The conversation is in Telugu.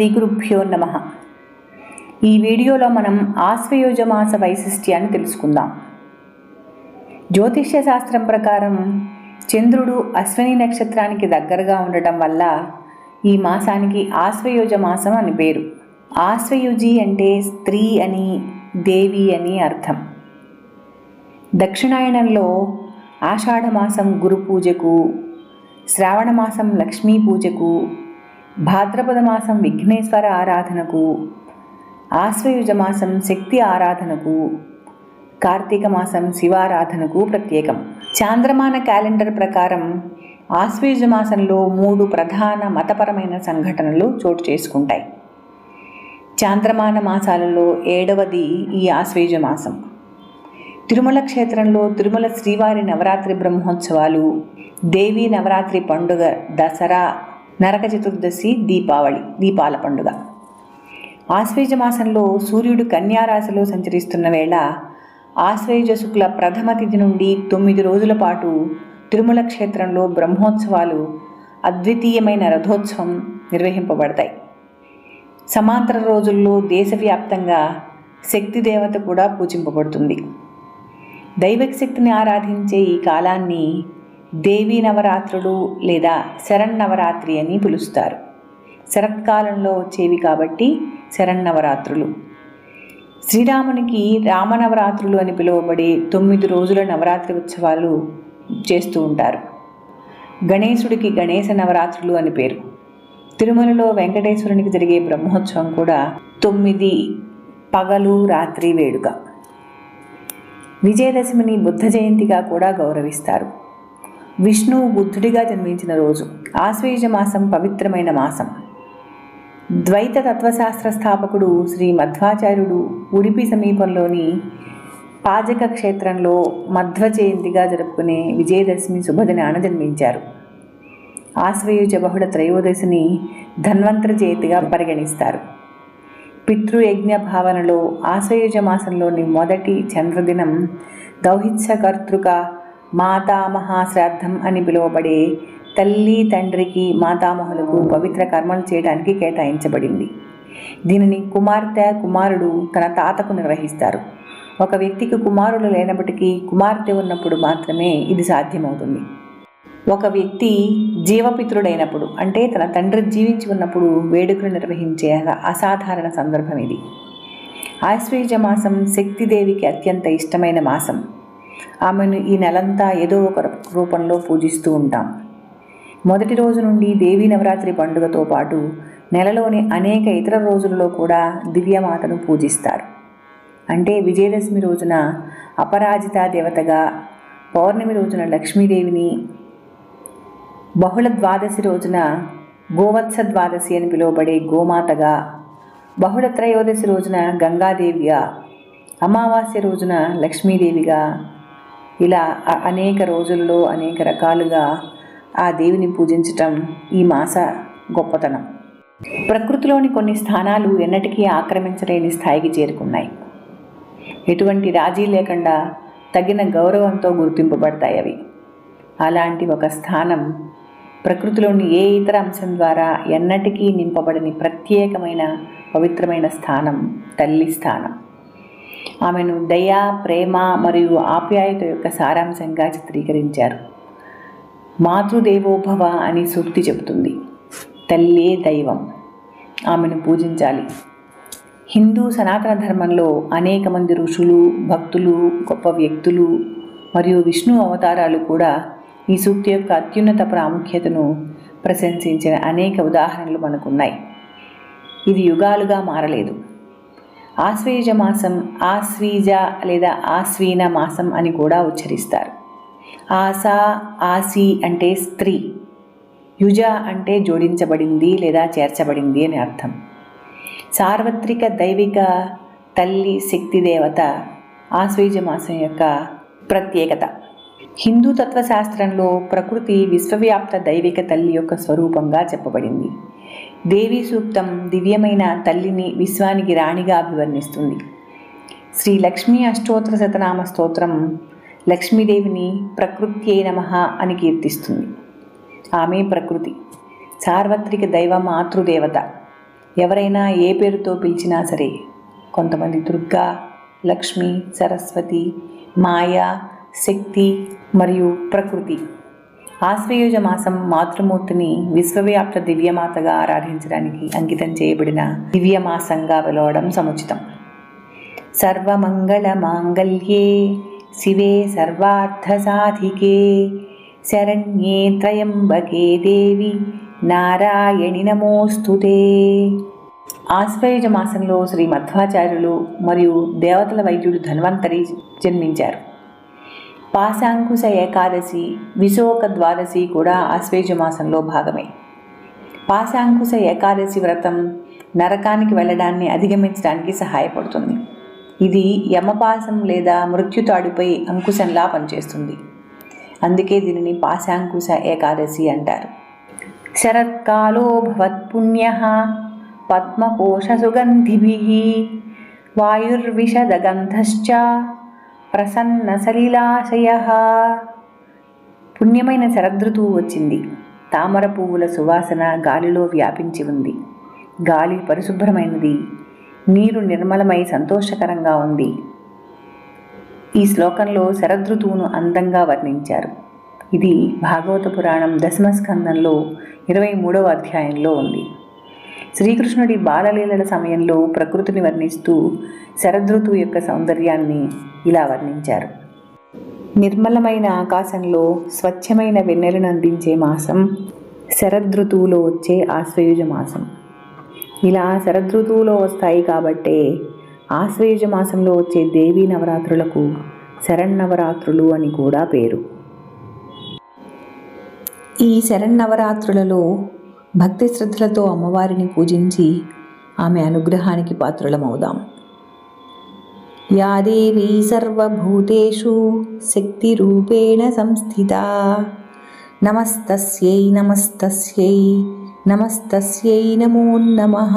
శ్రీ గురుభ్యో నమ. ఈ వీడియోలో మనం ఆశ్వయోజమాస వైశిష్ట్యాన్ని తెలుసుకుందాం. జ్యోతిష్య శాస్త్రం ప్రకారం చంద్రుడు అశ్విని నక్షత్రానికి దగ్గరగా ఉండటం వల్ల ఈ మాసానికి ఆశ్వయుజ మాసం అని పేరు. ఆశ్వయుజి అంటే స్త్రీ అని దేవి అని అర్థం. దక్షిణాయనంలో ఆషాఢమాసం గురు పూజకు శ్రావణమాసం లక్ష్మీ పూజకు భాద్రపద మాసం విఘ్నేశ్వర ఆరాధనకు ఆశ్వయుజ మాసం శక్తి ఆరాధనకు కార్తీక మాసం శివారాధనకు ప్రత్యేకం. చాంద్రమాన క్యాలెండర్ ప్రకారం ఆశ్వయుజ మాసంలో మూడు ప్రధాన మతపరమైన సంఘటనలు చోటు చేసుకుంటాయి. చాంద్రమాన మాసాలలో ఏడవది ఈ ఆశ్వయుజ మాసం తిరుమల క్షేత్రంలో తిరుమల శ్రీవారి నవరాత్రి బ్రహ్మోత్సవాలు దేవీ నవరాత్రి పండుగ దసరా నరక చతుర్దశి దీపావళి దీపాల పండుగ. ఆశ్వేజ మాసంలో సూర్యుడు కన్యారాశిలో సంచరిస్తున్న వేళ ఆశ్వేజ శుక్ల ప్రథమ తిథి నుండి తొమ్మిది రోజుల పాటు తిరుమల క్షేత్రంలో బ్రహ్మోత్సవాలు అద్వితీయమైన రథోత్సవం నిర్వహింపబడతాయి. సమాంతర రోజుల్లో దేశవ్యాప్తంగా శక్తి దేవత కూడా పూజింపబడుతుంది. దైవిక శక్తిని ఆరాధించే ఈ కాలాన్ని దేవీ నవరాత్రులు లేదా శరన్నవరాత్రి అని పిలుస్తారు. శరత్కాలంలో వచ్చేవి కాబట్టి శరన్నవరాత్రులు శ్రీరామునికి రామనవరాత్రులు అని పిలువబడే తొమ్మిది రోజుల నవరాత్రి ఉత్సవాలు చేస్తూ ఉంటారు. గణేశుడికి గణేశ నవరాత్రులు అని పేరు. తిరుమలలో వెంకటేశ్వరునికి జరిగే బ్రహ్మోత్సవం కూడా తొమ్మిది పగలు రాత్రి వేడుక. విజయదశమిని బుద్ధ జయంతిగా కూడా గౌరవిస్తారు. విష్ణువు బుద్ధుడిగా జన్మించిన రోజు ఆశ్వేజ మాసం పవిత్రమైన మాసం. ద్వైత తత్వశాస్త్ర స్థాపకుడు శ్రీ మధ్వాచార్యుడు ఉడిపి సమీపంలోని పాజక క్షేత్రంలో మధ్వ జయంతిగా జరుపుకునే విజయదశమి శుభదినాన జన్మించారు. ఆశ్వయుజ బహుళ త్రయోదశిని ధన్వంతర జయంతిగా పరిగణిస్తారు. పితృయజ్ఞ భావనలో ఆశ్వయుజ మాసంలోని మొదటి చంద్రదినం దౌహిత్సకర్తృక మాతామహాశ్రాద్ధం అని పిలువబడే తల్లి తండ్రికి మాతామహులకు పవిత్ర కర్మలు చేయడానికి కేటాయించబడింది. దీనిని కుమార్తె కుమారుడు తన తాతకు నిర్వహిస్తారు. ఒక వ్యక్తికి కుమారుడు లేనప్పటికీ కుమార్తె ఉన్నప్పుడు మాత్రమే ఇది సాధ్యమవుతుంది. ఒక వ్యక్తి జీవపిత్రుడైనప్పుడు అంటే తన తండ్రి జీవించి ఉన్నప్పుడు వేడుకలు నిర్వహించే అసాధారణ సందర్భం ఇది. ఆశ్వేజ మాసం శక్తిదేవికి అత్యంత ఇష్టమైన మాసం. ఆమెను ఈ నెలంతా ఏదో ఒక రూపంలో పూజిస్తూ ఉంటాం. మొదటి రోజు నుండి దేవీ నవరాత్రి పండుగతో పాటు నెలలోని అనేక ఇతర రోజులలో కూడా దివ్యమాతను పూజిస్తారు. అంటే విజయదశమి రోజున అపరాజిత దేవతగా పౌర్ణమి రోజున లక్ష్మీదేవిని బహుళ ద్వాదశి రోజున గోవత్స ద్వాదశి అని పిలువబడే గోమాతగా బహుళ త్రయోదశి రోజున గంగాదేవిగా అమావాస్య రోజున లక్ష్మీదేవిగా ఇలా అనేక రోజుల్లో అనేక రకాలుగా ఆ దేవిని పూజించటం ఈ మాస గొప్పతనం. ప్రకృతిలోని కొన్ని స్థానాలు ఎన్నటికీ ఆక్రమించలేని స్థాయికి చేరుకున్నాయి. ఎటువంటి రాజీ లేకుండా తగిన గౌరవంతో గుర్తింపబడతాయి అవి. అలాంటి ఒక స్థానం ప్రకృతిలోని ఏ ఇతర అంశం ద్వారా ఎన్నటికీ నింపబడని ప్రత్యేకమైన పవిత్రమైన స్థానం తల్లి స్థానం. ఆమెను దయ ప్రేమ మరియు ఆప్యాయత యొక్క సారాంశంగా చిత్రీకరించారు. మాతృదేవోభవ అని సూక్తి చెబుతుంది. తల్లే దైవం. ఆమెను పూజించాలి. హిందూ సనాతన ధర్మంలో అనేక మంది ఋషులు భక్తులు గొప్ప వ్యక్తులు మరియు విష్ణు అవతారాలు కూడా ఈ సూక్తి యొక్క అత్యున్నత ప్రాముఖ్యతను ప్రశంసించిన అనేక ఉదాహరణలు మనకున్నాయి. ఇది యుగాలుగా మారలేదు. ఆశ్వీజ మాసం ఆశ్వీజ లేదా ఆశ్వీన మాసం అని కూడా ఉచ్చరిస్తారు. ఆసా ఆసి అంటే స్త్రీ. యుజ అంటే జోడించబడింది లేదా చేర్చబడింది అని అర్థం. సార్వత్రిక దైవిక తల్లి శక్తి దేవత ఆశ్వీజ మాసం యొక్క ప్రత్యేకత. హిందూ తత్వశాస్త్రంలో ప్రకృతి విశ్వవ్యాప్త దైవిక తల్లి యొక్క స్వరూపంగా చెప్పబడింది. దేవీ సూక్తం దివ్యమైన తల్లిని విశ్వానికి రాణిగా అభివర్ణిస్తుంది. శ్రీ లక్ష్మీ అష్టోత్తర శతనామ స్తోత్రం లక్ష్మీదేవిని ప్రకృత్యే నమ అని కీర్తిస్తుంది. ఆమె ప్రకృతి. సార్వత్రిక దైవ మాతృదేవత. ఎవరైనా ఏ పేరుతో పిలిచినా సరే కొంతమంది దుర్గా లక్ష్మి సరస్వతి మాయా శక్తి మరియు ప్రకృతి ఆశ్వయుజ మాసం మాతృమూర్తిని విశ్వవ్యాప్త దివ్యమాతగా ఆరాధించడానికి అంకితం చేయబడిన దివ్యమాసంగా పిలవడం సముచితం. సర్వమంగళ మాంగళ్యే శివే సర్వార్థసాధికే. శరణ్యే త్రయంబకే దేవి నారాయణి నమోస్తుతే. ఆశ్వయుజ మాసంలో శ్రీ మధ్వాచార్యులు మరియు దేవతల వైద్యుడు ధన్వంతరి జన్మించారు. పాశాంకుశ ఏకాదశి విశోక ద్వాదశి కూడా ఆశ్వేజ మాసంలో భాగమే. పాశాంకుశ ఏకాదశి వ్రతం నరకానికి వెళ్ళడాన్ని అధిగమించడానికి సహాయపడుతుంది. ఇది యమపాసం లేదా మృత్యుతాడుపై అంకుశంలా పనిచేస్తుంది. అందుకే దీనిని పాశాంకుశ ఏకాదశి అంటారు. శరత్కాలో భవత్పుణ్య పద్మకోశసుగంధిభి వాయుర్విషదగంధశ్చ ప్రసన్న సలీలాశయ పుణ్యమైన శరదృతువు వచ్చింది. తామర పువ్వుల సువాసన గాలిలో వ్యాపించి ఉంది. గాలి పరిశుభ్రమైనది. నీరు నిర్మలమై సంతోషకరంగా ఉంది. ఈ శ్లోకంలో శరదృతువును అందంగా వర్ణించారు. ఇది భాగవత పురాణం దశమస్కందంలో ఇరవై మూడవ అధ్యాయంలో ఉంది. శ్రీకృష్ణుడి బాలలీలల సమయంలో ప్రకృతిని వర్ణిస్తూ శరదృతువు యొక్క సౌందర్యాన్ని ఇలా వర్ణించారు. నిర్మలమైన ఆకాశంలో స్వచ్ఛమైన వెన్నెలను అందించే మాసం శరదృతువులో వచ్చే ఆశ్వయుజ మాసం. ఇలా శరదృతువులో వస్తాయి కాబట్టే ఆశ్వయుజ మాసంలో వచ్చే దేవీ నవరాత్రులకు శరన్నవరాత్రులు అని కూడా పేరు. ఈ శరన్నవరాత్రులలో భక్తి శ్రద్ధలతో అమ్మవారిని పూజించి ఆమె అనుగ్రహానికి పాత్రులమవుదాం. యా దేవీ సర్వభూతేషు శక్తిరూపేణ సంస్థిత. నమస్తస్యై నమస్తస్యై నమస్తస్యై నమో నమః.